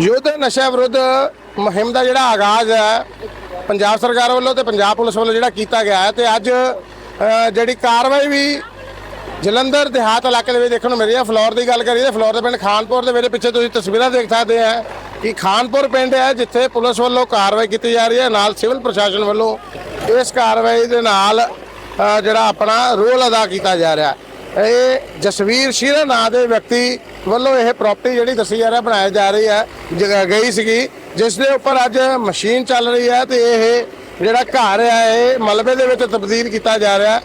ਯੁੱਧ ਨਸ਼ਾ ਵਿਰੁੱਧ ਮੁਹਿੰਮ ਦਾ ਜਿਹੜਾ ਆਗਾਜ਼ ਹੈ, ਪੰਜਾਬ ਸਰਕਾਰ ਵੱਲੋਂ ਤੇ ਪੰਜਾਬ ਪੁਲਿਸ ਵੱਲੋਂ ਜਿਹੜਾ ਕੀਤਾ ਗਿਆ ਹੈ ਤੇ ਅੱਜ ਜਿਹੜੀ ਕਾਰਵਾਈ ਵੀ ਜਲੰਧਰ ਦੇਹਾਤ ਇਲਾਕੇ ਦੇ ਵਿੱਚ ਦੇਖਣ ਨੂੰ ਮਿਲੀ ਹੈ। ਫਲੋਰ ਦੀ ਗੱਲ ਕਰੀਏ ਤਾਂ ਫਲੋਰ ਦੇ ਪਿੰਡ ਖਾਨਪੁਰ ਦੇ ਮੇਰੇ ਪਿੱਛੇ ਤੁਸੀਂ ਤਸਵੀਰਾਂ ਦੇਖ ਸਕਦੇ ਆ ਕਿ ਖਾਨਪੁਰ ਪਿੰਡ ਹੈ ਜਿੱਥੇ ਪੁਲਿਸ ਵੱਲੋਂ ਕਾਰਵਾਈ ਕੀਤੀ ਜਾ ਰਹੀ ਹੈ, ਨਾਲ ਸਿਵਲ ਪ੍ਰਸ਼ਾਸਨ ਵੱਲੋਂ ਇਸ ਕਾਰਵਾਈ ਦੇ ਨਾਲ ਜਿਹੜਾ ਆਪਣਾ ਰੋਲ ਅਦਾ ਕੀਤਾ ਜਾ ਰਿਹਾ ਹੈ। ਇਹ ਜਸਵੀਰ ਸ਼ੀਰਾ ਨਾਂ ਦੇ ਵਿਅਕਤੀ ਵੱਲੋਂ ਇਹ ਪ੍ਰਾਪਰਟੀ ਜਿਹੜੀ ਦੱਸੀ ਜਾ ਰਿਹਾ ਬਣਾਈ ਜਾ ਰਹੀ ਹੈ, ਜਗ੍ਹਾ ਗਈ ਸੀਗੀ, ਜਿਸ ਦੇ ਉੱਪਰ ਅੱਜ ਮਸ਼ੀਨ ਚੱਲ ਰਹੀ ਹੈ ਤੇ ਇਹ ਜਿਹੜਾ ਘਰ ਹੈ, ਇਹ ਮਲਬੇ ਦੇ ਵਿੱਚ ਤਬਦੀਲ ਕੀਤਾ ਜਾ ਰਿਹਾ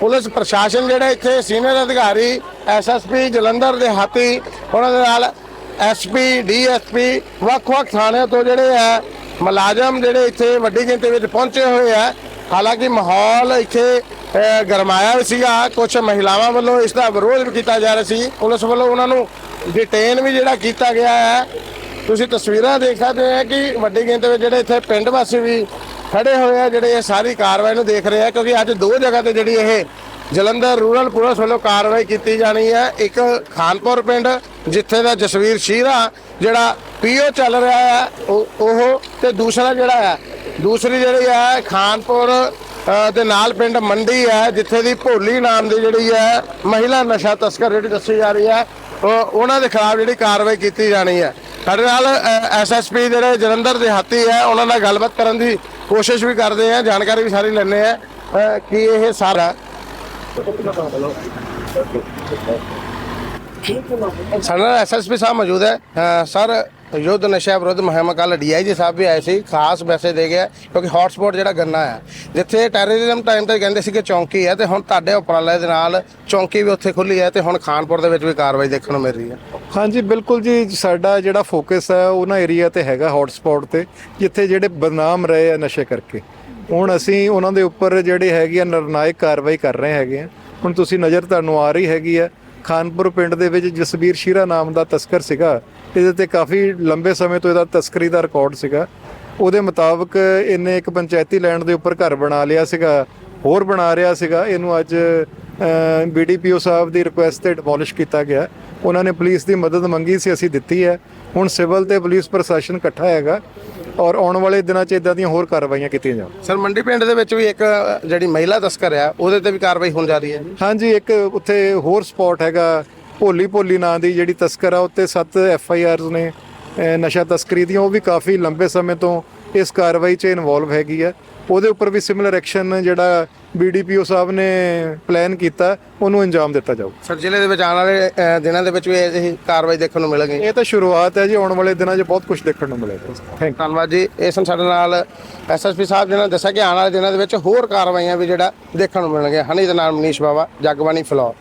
ਪੁਲਿਸ ਪ੍ਰਸ਼ਾਸਨ ਜਿਹੜਾ ਇੱਥੇ ਸੀਨੀਅਰ ਅਧਿਕਾਰੀ ਐਸਐਸਪੀ ਜਲੰਧਰ ਦੇ ਹਾਤੀ ਉਹਨਾਂ ਦੇ ਨਾਲ ਐਸਪੀ ਡੀਐਸਪੀ ਵੱਖ-ਵੱਖ ਥਾਣਿਆਂ ਤੋਂ ਜਿਹੜੇ ਹੈ, ਮੁਲਾਜ਼ਮ ਜਿਹੜੇ ਇੱਥੇ ਵੱਡੀ ਗਿਣਤੀ ਵਿੱਚ ਪਹੁੰਚੇ ਹੋਏ ਆ ਹਾਲਾਂਕਿ ਮਾਹੌਲ ਇੱਥੇ ਗਰਮਾਇਆ ਵੀ ਸੀਗਾ। ਕੁਝ ਮਹਿਲਾਵਾਂ ਵੱਲੋਂ ਇਸ ਦਾ ਵਿਰੋਧ ਵੀ ਕੀਤਾ ਜਾ ਰਿਹਾ ਸੀ। ਪੁਲਿਸ ਵੱਲੋਂ ਉਹਨਾਂ ਨੂੰ ਡਿਟੇਨ ਵੀ ਜਿਹੜਾ ਕੀਤਾ ਗਿਆ ਹੈ। ਤੁਸੀਂ ਤਸਵੀਰਾਂ ਦੇਖ ਸਕਦੇ ਹੋ ਕਿ ਵੱਡੀ ਗਿਣਤੀ ਵਿੱਚ ਜਿਹੜੇ ਇੱਥੇ ਪਿੰਡ ਵਾਸੀ ਵੀ ਖੜੇ ਹੋਏ ਆ, ਜਿਹੜੇ ਇਹ ਸਾਰੀ ਕਾਰਵਾਈ ਨੂੰ ਦੇਖ ਰਹੇ ਆ, ਕਿਉਂਕਿ ਅੱਜ ਦੋ ਜਗ੍ਹਾ ਤੇ ਜਿਹੜੀ ਇਹ ਜਲੰਧਰ ਰੂਰਲ ਪੁਲਿਸ ਵੱਲੋਂ ਕਾਰਵਾਈ ਕੀਤੀ ਜਾਣੀ ਹੈ। ਇੱਕ ਖਾਨਪੁਰ ਪਿੰਡ, ਜਿੱਥੇ ਦਾ ਜਸਵੀਰ ਸ਼ੀਰਾ, ਜਿਹੜਾ ਪੀਓ ਚੱਲ ਰਿਹਾ ਹੈ, ਉਹ ਉਹ ਤੇ ਦੂਸਰਾ ਜਿਹੜਾ ਹੈ, ਦੂਸਰੀ ਜਿਹੜੀ ਹੈ, ਖਾਨਪੁਰ ਅ, ਨਾਲ ਪਿੰਡ ਮੰਡੀ ਹੈ ਜਿੱਥੇ ਦੀ ਭੋਲੀ ਨਾਮ ਦੀ ਜਿਹੜੀ ਹੈ ਮਹਿਲਾ ਨਸ਼ਾ ਤਸਕਰ ਜਿਹੜੀ ਦੱਸੀ ਜਾ ਰਹੀ ਹੈ ਉਹਨਾਂ ਦੇ ਖਿਲਾਫ ਜਿਹੜੀ ਕਾਰਵਾਈ ਕੀਤੀ ਜਾਣੀ ਹੈ। ਸਾਡੇ ਨਾਲ ਐਸਐਸਪੀ ਜਿਹੜੇ ਜਲੰਧਰ ਦੇ ਹਾਤੀ ਹੈ ਉਹਨਾਂ ਨਾਲ ਗੱਲਬਾਤ ਕਰਨ ਦੀ ਕੋਸ਼ਿਸ਼ ਵੀ ਕਰਦੇ ਆ ਜਾਣਕਾਰੀ ਵੀ ਸਾਰੀ ਲੈਣੇ ਆ ਕਿ ਇਹ ਸਾਰਾ ਸਾਡੇ ਨਾਲ ਐਸਐਸਪੀ ਸਾਹਿਬ ਮੌਜੂਦ ਹੈ। ਸਰ, ਯੁੱਧ ਨਸ਼ਾ ਵਿਰੁੱਧ ਮੁਹਿੰਮ ਕੱਲ ਡੀਆਈਜੀ ਸਾਹਿਬ ਵੀ ਆਏ ਸੀ, ਖਾਸ ਮੈਸੇਜ ਦੇ ਗਿਆ, ਕਿਉਂਕਿ ਹੌਟਸਪੌਟ ਜਿਹੜਾ ਗੰਨਾ ਹੈ, ਜਿੱਥੇ ਟੈਰਰਿਜ਼ਮ ਟਾਈਮ ਤੇ ਕਹਿੰਦੇ ਸੀ ਕਿ ਚੌਂਕੀ ਹੈ ਤੇ ਹੁਣ ਤੁਹਾਡੇ ਉਪਰਾਲੇ ਦੇ ਨਾਲ ਚੌਂਕੀ ਵੀ ਉੱਥੇ ਖੁੱਲੀ ਹੈ ਤੇ ਹੁਣ ਖਾਨਪੁਰ ਦੇ ਵਿੱਚ ਵੀ ਕਾਰਵਾਈ ਦੇਖਣ ਨੂੰ ਮਿਲ ਰਹੀ ਹੈ। ਹਾਂਜੀ, ਬਿਲਕੁਲ ਜੀ, ਸਾਡਾ ਜਿਹੜਾ ਫੋਕਸ ਹੈ ਉਹਨਾਂ ਏਰੀਆ ਤੇ ਹੈਗਾ ਹੌਟਸਪੌਟ ਤੇ, ਜਿੱਥੇ ਜਿਹੜੇ ਬਦਨਾਮ ਰਹੇ ਆ ਨਸ਼ੇ ਕਰਕੇ। ਹੁਣ ਅਸੀਂ ਉਹਨਾਂ ਦੇ ਉੱਪਰ ਜਿਹੜੇ ਹੈਗੀ ਆ, ਨਿਰਣਾਇਕ ਕਾਰਵਾਈ ਕਰ ਰਹੇ ਹੈਗੇ ਆ। ਹੁਣ ਤੁਸੀਂ ਨਜ਼ਰ ਤੁਹਾਨੂੰ ਆ ਰਹੀ ਹੈਗੀ ਆ ਖਾਨਪੁਰ ਪਿੰਡ ਦੇ ਵਿੱਚ ਜਸਬੀਰ ਸ਼ੀਰਾ ਨਾਮ ਦਾ ਤਸਕਰ ਸੀਗਾ। ਇਹਦੇ ਤੇ ਕਾਫੀ ਲੰਬੇ ਸਮੇਂ ਤੋਂ ਇਹਦਾ ਤਸਕਰੀ ਦਾ ਰਿਕਾਰਡ ਸੀਗਾ। ਉਹਦੇ ਮੁਤਾਬਕ ਇਹਨੇ ਇੱਕ ਪੰਚਾਇਤੀ ਲੈਂਡ ਦੇ ਉੱਪਰ ਘਰ ਬਣਾ ਲਿਆ ਸੀਗਾ, ਹੋਰ ਬਣਾ ਰਿਹਾ ਸੀਗਾ। ਇਹਨੂੰ ਅੱਜ ਬੀਡੀਪੀਓ ਸਾਹਿਬ ਦੀ ਰਿਕੁਐਸਟ ਤੇ ਡਿਮੋਲਿਸ਼ ਕੀਤਾ ਗਿਆ। ਉਹਨਾਂ ਨੇ ਪੁਲਿਸ ਦੀ ਮਦਦ ਮੰਗੀ ਸੀ, ਅਸੀਂ ਦਿੱਤੀ ਹੈ। ਹੁਣ ਸਿਵਲ ਤੇ ਪੁਲਿਸ ਪ੍ਰਸ਼ਾਸਨ ਇਕੱਠਾ ਹੈਗਾ। ਔਰ ਆਉਣ ਵਾਲੇ ਦਿਨਾਂ 'ਚ ਇਦਾਂ ਦੀਆਂ ਹੋਰ ਕਾਰਵਾਈਆਂ ਕੀਤੀਆਂ ਜਾਣ। ਸਰ ਮੰਡੀ ਪਿੰਡ ਦੇ ਵਿੱਚ ਵੀ ਇੱਕ ਜਿਹੜੀ ਮਹਿਲਾ ਤਸਕਰ ਆ ਉਹਦੇ ਤੇ ਵੀ ਕਾਰਵਾਈ ਹੋਣ ਜਾ ਰਹੀ ਹੈ ਹਾਂਜੀ ਇੱਕ ਉੱਥੇ ਹੋਰ ਸਪੌਟ ਹੈਗਾ ਭੋਲੀ ਭੋਲੀ ਨਾਂ ਦੀ ਜਿਹੜੀ ਤਸਕਰ ਆ ਉੱਤੇ 7 ਐਫ ਆਈ ਆਰਸ ਨੇ ਨਸ਼ਾ ਤਸਕਰੀ ਦੀਆਂ ਉਹ ਵੀ ਕਾਫੀ ਲੰਬੇ ਸਮੇਂ ਤੋਂ ਇਸ ਕਾਰਵਾਈ 'ਚ ਇਨਵੋਲਵ ਹੈਗੀ ਹੈ ਉਹਦੇ ਉੱਪਰ ਵੀ ਸਿਮਿਲਰ ਐਕਸ਼ਨ ਜਿਹੜਾ ਬੀਡੀਪੀਓ ਸਾਹਿਬ ਨੇ ਪਲਾਨ ਕੀਤਾ ਉਹਨੂੰ ਅੰਜਾਮ ਦਿੱਤਾ ਜਾਊ। ਸਰ ਜ਼ਿਲ੍ਹੇ ਦੇ ਵਿੱਚ ਆਉਣ ਵਾਲੇ ਦਿਨਾਂ ਦੇ ਵਿੱਚ ਵੀ ਇਹ ਕਾਰਵਾਈ ਦੇਖਣ ਨੂੰ ਮਿਲੇਗੀ? ਇਹ ਤਾਂ ਸ਼ੁਰੂਆਤ ਹੈ ਜੀ ਆਉਣ ਵਾਲੇ ਦਿਨਾਂ 'ਚ ਬਹੁਤ ਕੁਝ ਦੇਖਣ ਨੂੰ ਮਿਲੇਗਾ। ਥੈਂਕ ਧੰਨਵਾਦ ਜੀ। ਇਹ ਸਨ ਸਾਡੇ ਨਾਲ ਐਸਐਸਪੀ ਸਾਹਿਬ ਜੀ ਨੇ ਦੱਸਿਆ ਕਿ ਆਉਣ ਵਾਲੇ ਦਿਨਾਂ ਦੇ ਵਿੱਚ ਹੋਰ ਕਾਰਵਾਈਆਂ ਵੀ ਜਿਹੜਾ ਦੇਖਣ ਨੂੰ ਮਿਲਣਗੀਆਂ। ਹਨੀ ਦੇ ਨਾਲ ਮਨੀਸ਼ ਬਾਵਾ ਜਗਬਾਣੀ ਫਲੋਰ।